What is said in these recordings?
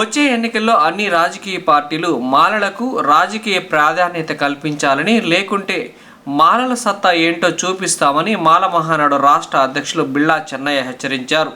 వచ్చే ఎన్నికల్లో అన్ని రాజకీయ పార్టీలు మాలలకు రాజకీయ ప్రాధాన్యత కల్పించాలని లేకుంటే మాలల సత్తా ఏంటో చూపిస్తామని మాల మహానాడు రాష్ట్ర అధ్యక్షులు బిళ్ళా చెన్నయ్య హెచ్చరించారు.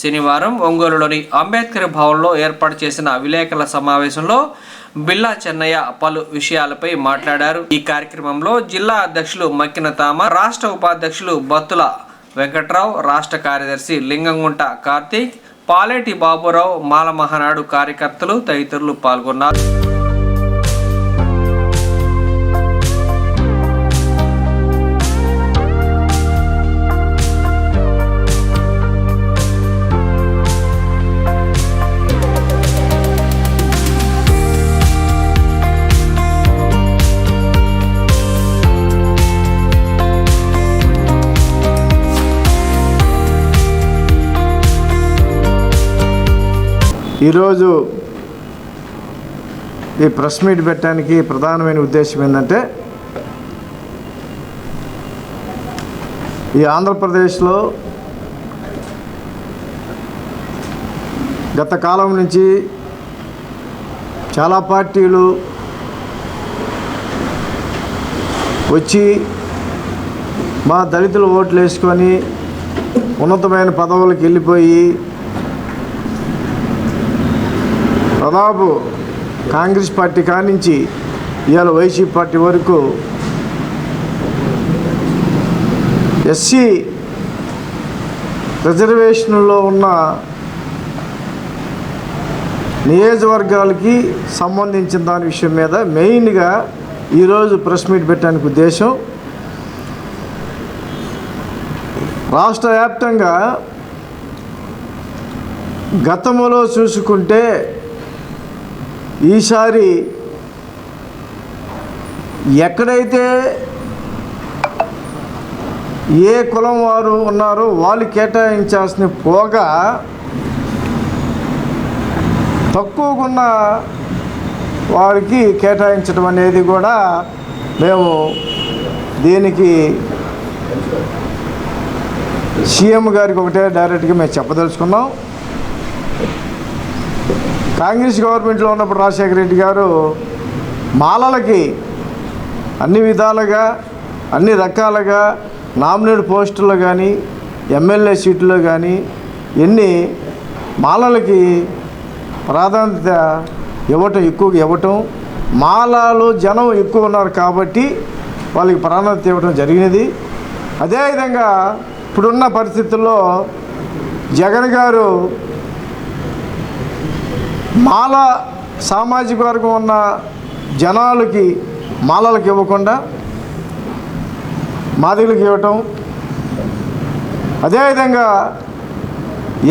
శనివారం ఒంగోలులోని అంబేద్కర్ భవన్లో ఏర్పాటు చేసిన విలేకరుల సమావేశంలో బిల్లా చెన్నయ్య పలు విషయాలపై మాట్లాడారు. ఈ కార్యక్రమంలో జిల్లా అధ్యక్షులు మక్కిన తామ రాష్ట్ర ఉపాధ్యక్షులు బత్తుల వెంకట్రావు రాష్ట్ర కార్యదర్శి లింగంగుంట కార్తీక్ పాలేటి బాబురావు మాల మహానాడు కార్యకర్తలు తదితరులు పాల్గొన్నారు. ఈరోజు ఈ ప్రెస్ మీట్ పెట్టడానికి ప్రధానమైన ఉద్దేశం ఏంటంటే ఈ ఆంధ్రప్రదేశ్లో గత కాలం నుంచి చాలా పార్టీలు వచ్చి మా దళితులు ఓట్లు వేసుకొని ఉన్నతమైన పదవులకు వెళ్ళిపోయి దాదాపు కాంగ్రెస్ పార్టీ కానించి ఇవాళ వైసీపీ పార్టీ వరకు ఎస్సీ రిజర్వేషన్లో ఉన్న నియోజకవర్గాలకి సంబంధించిన దాని విషయం మీద మెయిన్గా ఈరోజు ప్రెస్ మీట్ పెట్టడానికి ఉద్దేశం రాష్ట్ర వ్యాప్తంగా గతంలో చూసుకుంటే ఈసారి ఎక్కడైతే ఏ కులం వారు ఉన్నారో వాళ్ళు కేటాయించాల్సిన పోగా తక్కువకున్న వారికి కేటాయించడం అనేది కూడా మేము దీనికి సీఎం గారికి ఒకటే డైరెక్ట్గా మేము చెప్పదలుచుకున్నాం. కాంగ్రెస్ గవర్నమెంట్లో ఉన్నప్పుడు రాజశేఖర రెడ్డి గారు మాలలకి అన్ని విధాలుగా అన్ని రకాలుగా నామినేట్ పోస్టుల్లో కానీ ఎమ్మెల్యే సీట్లో కానీ ఎన్ని మాలలకి ప్రాధాన్యత ఇవ్వటం ఎక్కువగా ఇవ్వటం మాలలు జనం ఎక్కువ ఉన్నారు కాబట్టి వాళ్ళకి ప్రాధాన్యత ఇవ్వడం జరిగినది. అదేవిధంగా ఇప్పుడున్న పరిస్థితుల్లో జగన్ గారు మాల సామాజిక వర్గం ఉన్న జనాలకి మాలలకు ఇవ్వకుండా మాదిలకు ఇవ్వటం. అదేవిధంగా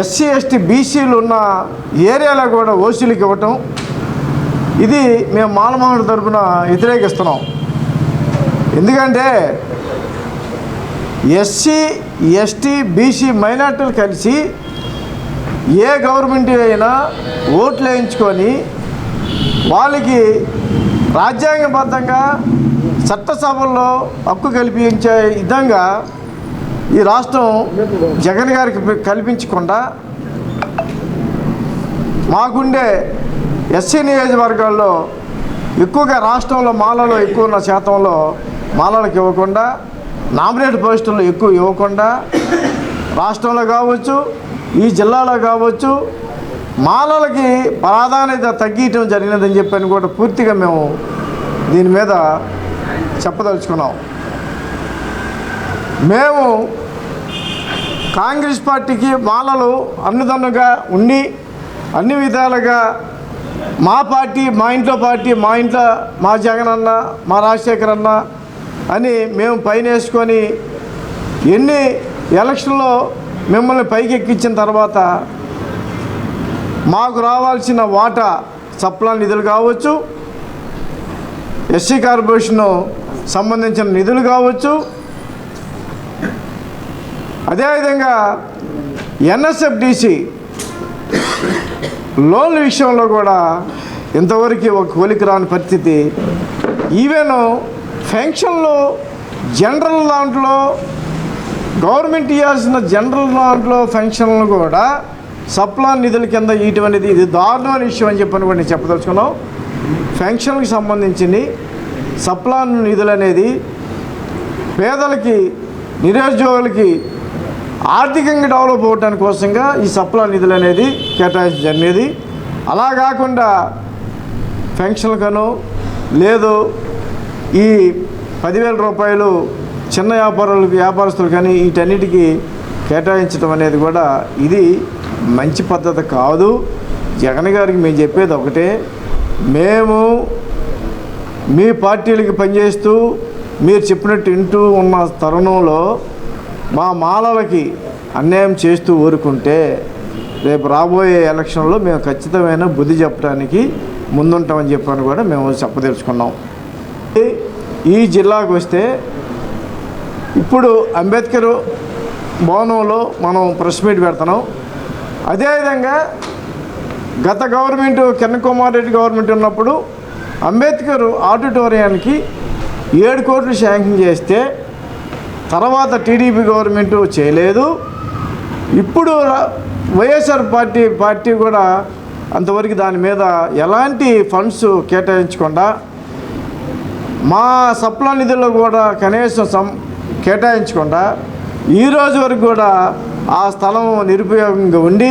ఎస్సీ ఎస్టీ బీసీలు ఉన్న ఏరియాలో కూడా ఓసీలకు ఇవ్వటం. ఇది మేము మాలమోహన్ తరఫున వ్యతిరేకిస్తున్నాం. ఎందుకంటే ఎస్సీ ఎస్టీ బీసీ మైనార్టీలు కలిసి ఏ గవర్నమెంట్ అయినా ఓట్లు వేయించుకొని వాళ్ళకి రాజ్యాంగబద్ధంగా చట్టసభల్లో హక్కు కల్పించే విధంగా ఈ రాష్ట్రం జగన్ గారికి కల్పించకుండా మాకుండే ఎస్సీ నియోజకవర్గాల్లో ఎక్కువగా రాష్ట్రంలో మాలలో ఎక్కువ ఉన్న శాతంలో మాలలకు ఇవ్వకుండా నామినేట్ పోస్టులు ఎక్కువ ఇవ్వకుండా రాష్ట్రంలో కావచ్చు ఈ జిల్లాలో కావచ్చు మాలలకి ప్రాధాన్యత తగ్గించడం జరిగినదని చెప్పని కూడా పూర్తిగా మేము దీని మీద చెప్పదలుచుకున్నాం. మేము కాంగ్రెస్ పార్టీకి మాలలు అన్నదన్నుగా ఉండి అన్ని విధాలుగా మా పార్టీ మా ఇంట్లో పార్టీ మా ఇంట్లో మా జగన్ అన్న మా రాజశేఖర్ అన్న అని మేము పైన వేసుకొని ఎన్ని ఎలక్షన్లో మిమ్మల్ని పైకి ఎక్కించిన తర్వాత మాకు రావాల్సిన వాటా సప్లా నిధులు కావచ్చు ఎస్సీ కార్పొరేషన్ సంబంధించిన నిధులు కావచ్చు. అదేవిధంగా ఎన్ఎస్ఎఫ్డిసి లోన్ల విషయంలో కూడా ఇంతవరకు ఒక కోలిక రాని పరిస్థితి. ఈవెన్ ఫెన్షన్లో జనరల్ దాంట్లో గవర్నమెంట్ ఇవ్వాల్సిన జనరల్ దాంట్లో ఫంక్షన్లు కూడా సప్లా నిధుల కింద ఇయటం అనేది ఇది దారుణమైన విషయం అని చెప్పని కూడా నేను చెప్పదలుచుకున్నాం. పెన్షన్కి సంబంధించింది సప్లాన్ నిధులు అనేది పేదలకి నిరుద్యోగులకి ఆర్థికంగా డెవలప్ అవ్వడానికి కోసంగా ఈ సప్లా నిధులు అనేది కేటాయించడం జరిగేది అలా కాకుండా ఫెన్షన్లకను లేదు ఈ పదివేల రూపాయలు చిన్న వ్యాపారులకు వ్యాపారస్తులు కానీ వీటన్నిటికీ కేటాయించడం అనేది కూడా ఇది మంచి పద్ధతి కాదు. జగన్ గారికి మేము చెప్పేది ఒకటే మేము మీ పార్టీలకి పనిచేస్తూ మీరు చెప్పినట్టు వింటూ ఉన్న తరుణంలో మా మాలలకి అన్యాయం చేస్తూ ఊరుకుంటే రేపు రాబోయే ఎలక్షన్లో మేము ఖచ్చితమైన బుద్ధి చెప్పడానికి ముందుంటామని చెప్పని కూడా మేము చెప్పదలుచుకున్నాం. ఈ జిల్లాకు వస్తే ఇప్పుడు అంబేద్కర్ భవనంలో మనం ప్రెస్ మీట్ పెడుతున్నాం. అదేవిధంగా గత గవర్నమెంట్ కిరణ్ కుమార్ రెడ్డి గవర్నమెంట్ ఉన్నప్పుడు అంబేద్కర్ ఆడిటోరియానికి ఏడు కోట్లు శాంక్షన్ చేస్తే తర్వాత టీడీపీ గవర్నమెంట్ చేయలేదు. ఇప్పుడు వైఎస్ఆర్ పార్టీ పార్టీ కూడా అంతవరకు దాని మీద ఎలాంటి ఫండ్స్ కేటాయించకుండా మా సప్లా నిధుల్లో కూడా కనీసం సం కేటాయించకుండా ఈరోజు వరకు కూడా ఆ స్థలం నిరుపయోగంగా ఉండి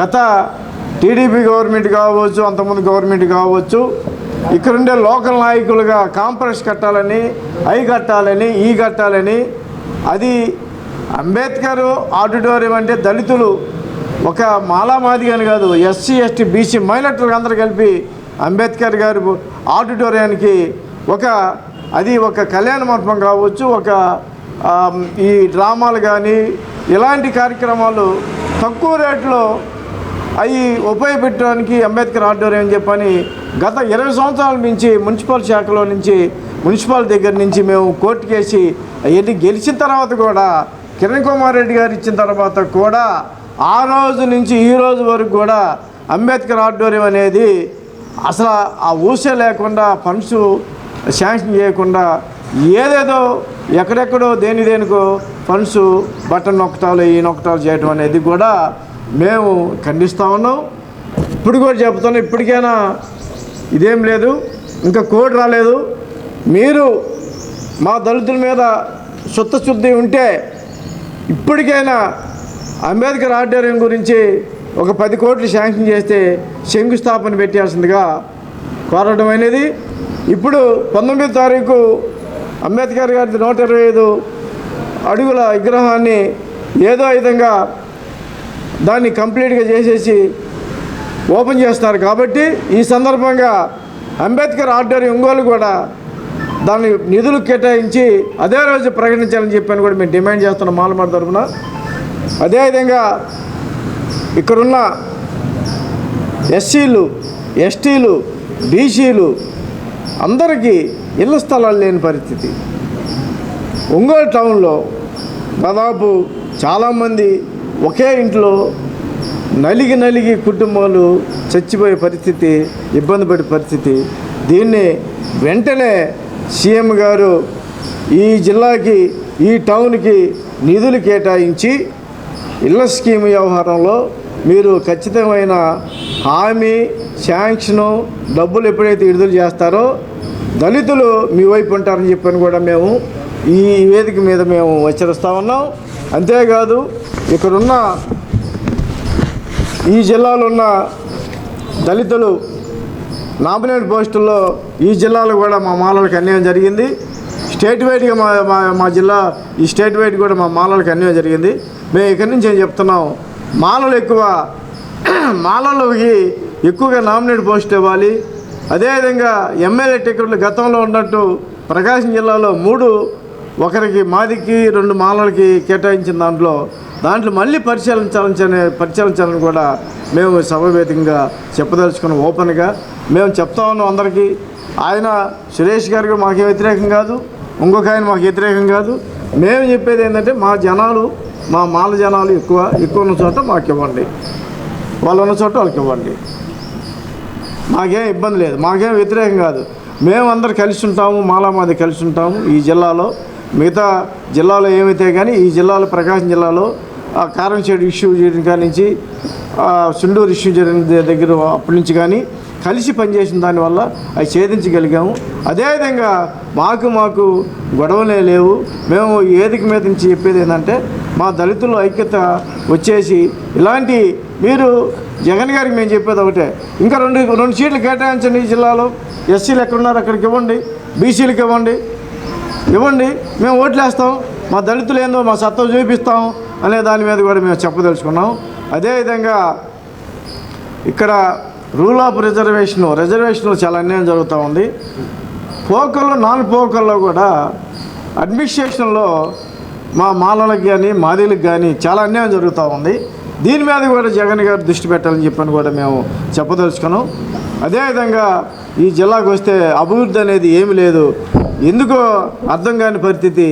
గత టీడీపీ గవర్నమెంట్ కావచ్చు అంతకుముందు గవర్నమెంట్ కావచ్చు ఇక్కడుండే లోకల్ నాయకులుగా కాంప్లెక్స్ కట్టాలని అవి కట్టాలని ఈ కట్టాలని అది అంబేద్కర్ ఆడిటోరియం అంటే దళితులు ఒక మాలామాది అని కాదు ఎస్సీ ఎస్టీ బీసీ మైనార్టీలకు అందరూ కలిపి అంబేద్కర్ గారి ఆడిటోరియానికి ఒక అది ఒక కళ్యాణ మండపం కావచ్చు ఒక ఈ డ్రామాలు కానీ ఇలాంటి కార్యక్రమాలు తక్కువ రేట్లో అవి ఉపయోగపెట్టడానికి అంబేద్కర్ ఆడిటోరియం అని చెప్పని గత ఇరవై సంవత్సరాల నుంచి మున్సిపల్ శాఖలో నుంచి మున్సిపల్ దగ్గర నుంచి మేము కోర్టు కేసి అవన్నీ గెలిచిన తర్వాత కూడా కిరణ్ కుమార్ రెడ్డి గారు ఇచ్చిన తర్వాత కూడా ఆ రోజు నుంచి ఈ రోజు వరకు కూడా అంబేద్కర్ ఆడిటోరియం అనేది అసలు ఆ ఊసే లేకుండా ఫండ్స్ శాంక్షన్ చేయకుండా ఏదేదో ఎక్కడెక్కడో దేని దేనికో ఫండ్స్ బటన్ నొక్కటాలు ఈ నొక్కటాలు చేయడం అనేది కూడా మేము ఖండిస్తూ ఉన్నాం. ఇప్పుడు కూడా చెప్తున్నాం ఇప్పటికైనా ఇదేం లేదు ఇంకా కోడ్ రాలేదు. మీరు మా దళితుల మీద శుద్ధశుద్ధి ఉంటే ఇప్పటికైనా అంబేద్కర్ ఆడిటోరియం గురించి ఒక పది కోట్లు శాంక్షన్ చేస్తే శంకుస్థాపన పెట్టాల్సిందిగా కోరడం అనేది ఇప్పుడు పంతొమ్మిది తారీఖు అంబేద్కర్ గారి నూట ఇరవై ఐదు అడుగుల విగ్రహాన్ని ఏదో విధంగా దాన్ని కంప్లీట్గా చేసేసి ఓపెన్ చేస్తారు కాబట్టి ఈ సందర్భంగా అంబేద్కర్ ఆర్డర్ ఒంగోలు కూడా దాన్ని నిధులు కేటాయించి అదే రోజు ప్రకటించాలని చెప్పని కూడా మేము డిమాండ్ చేస్తున్నాం మాలమాడ తరఫున. అదేవిధంగా ఇక్కడున్న ఎస్సీలు ఎస్టీలు బీసీలు అందరికీ ఇళ్ళ స్థలాలు లేని పరిస్థితి. ఒంగోలు టౌన్లో దాదాపు చాలామంది ఒకే ఇంట్లో నలిగి నలిగి కుటుంబాలు చచ్చిపోయే పరిస్థితి ఇబ్బంది పడే పరిస్థితి. దీన్ని వెంటనే సీఎం గారు ఈ జిల్లాకి ఈ టౌన్కి నిధులు కేటాయించి ఇళ్ళ స్కీమ్ వ్యవహారంలో మీరు ఖచ్చితమైన హామీ శాంక్షను డబ్బులు ఎప్పుడైతే విడుదల చేస్తారో దళితులు మీ వైపు ఉంటారని చెప్పని కూడా మేము ఈ వేదిక మీద మేము హెచ్చరిస్తూ ఉన్నాం. అంతేకాదు ఇక్కడున్న ఈ జిల్లాలో ఉన్న దళితులు నామినేట్ పోస్టుల్లో ఈ జిల్లాలో కూడా మా మాలలకు అన్యాయం జరిగింది. స్టేట్ వైడ్గా మా మా మా జిల్లా ఈ స్టేట్ వైడ్ కూడా మా మాలలకు అన్యాయం జరిగింది. మేము ఇక్కడి నుంచి ఏం చెప్తున్నాం? మాలలు ఎక్కువ మాలలకి ఎక్కువగా నామినేట్ పోస్ట్ ఇవ్వాలి. అదేవిధంగా ఎమ్మెల్యే టికెట్లు గతంలో ఉన్నట్టు ప్రకాశం జిల్లాలో మూడు ఒకరికి మాదికి రెండు మాలలకి కేటాయించిన దాంట్లో దాంట్లో మళ్ళీ పరిశీలించాలని పరిశీలించాలని కూడా మేము సమవేతంగా చెప్పదలుచుకున్నాం ఓపెన్గా. మేము చెప్తా ఉన్నాం అందరికీ. ఆయన సురేష్ గారికి మాకు వ్యతిరేకం కాదు. ఇంకొక ఆయన మాకు వ్యతిరేకం కాదు. మేము చెప్పేది ఏంటంటే మా జనాలు మా మాల జనాలు ఎక్కువ ఎక్కువ ఉన్న చోట మాకు ఇవ్వండి. వాళ్ళు ఉన్న చోట వాళ్ళకి ఇవ్వండి. మాకేం ఇబ్బంది లేదు మాకేం వ్యతిరేకం కాదు. మేము అందరు కలిసి ఉంటాము మాలామాది కలిసి ఉంటాము ఈ జిల్లాలో. మిగతా జిల్లాలో ఏమైతే కానీ ఈ జిల్లాలో ప్రకాశం జిల్లాలో కారం షెడ్ ఇష్యూ చేయడం కాడి నుంచి సుండూరు ఇష్యూ జరిగిన దగ్గర అప్పటి నుంచి కానీ కలిసి పనిచేసిన దానివల్ల అవి ఛేదించగలిగాము. అదేవిధంగా మాకు మాకు గొడవలే లేవు. మేము ఏదిక మీద నుంచి చెప్పేది ఏంటంటే మా దళితుల ఐక్యత వచ్చేసి ఇలాంటి మీరు జగన్ గారికి మేము చెప్పేది ఒకటే. ఇంకా రెండు రెండు సీట్లు కేటాయించండి ఈ జిల్లాలో. ఎస్సీలు ఎక్కడున్నారు అక్కడికి ఇవ్వండి. బీసీలకు ఇవ్వండి. ఇవ్వండి. మేము ఓట్లేస్తాం. మా దళితులు ఏందో మా సత్వం చూపిస్తాం అనే దాని మీద కూడా మేము చెప్పదలుచుకున్నాం. అదేవిధంగా ఇక్కడ రూల్ ఆఫ్ రిజర్వేషన్ రిజర్వేషన్లో చాలా అన్యాయం జరుగుతూ ఉంది. పోకల్లో నాన్ పోకల్లో కూడా అడ్మినిస్ట్రేషన్లో మా మాలలకు కానీ మాదిలకు కానీ చాలా అన్యాయం జరుగుతూ ఉంది. దీని మీద కూడా జగన్ గారు దృష్టి పెట్టాలని చెప్పని కూడా మేము చెప్పదలుచుకున్నాం. అదేవిధంగా ఈ జిల్లాకు వస్తే అభివృద్ధి అనేది ఏమి లేదు. ఎందుకో అర్థం కాని పరిస్థితి.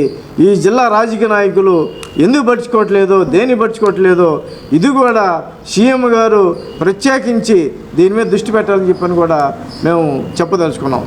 ఈ జిల్లా రాజకీయ నాయకులు ఎందుకు పట్టించుకోవట్లేదో దేని పట్టించుకోవట్లేదో ఇది కూడా సీఎం గారు ప్రత్యేకించి దీని మీద దృష్టి పెట్టాలని చెప్పని కూడా మేము చెప్పదలుచుకున్నాం.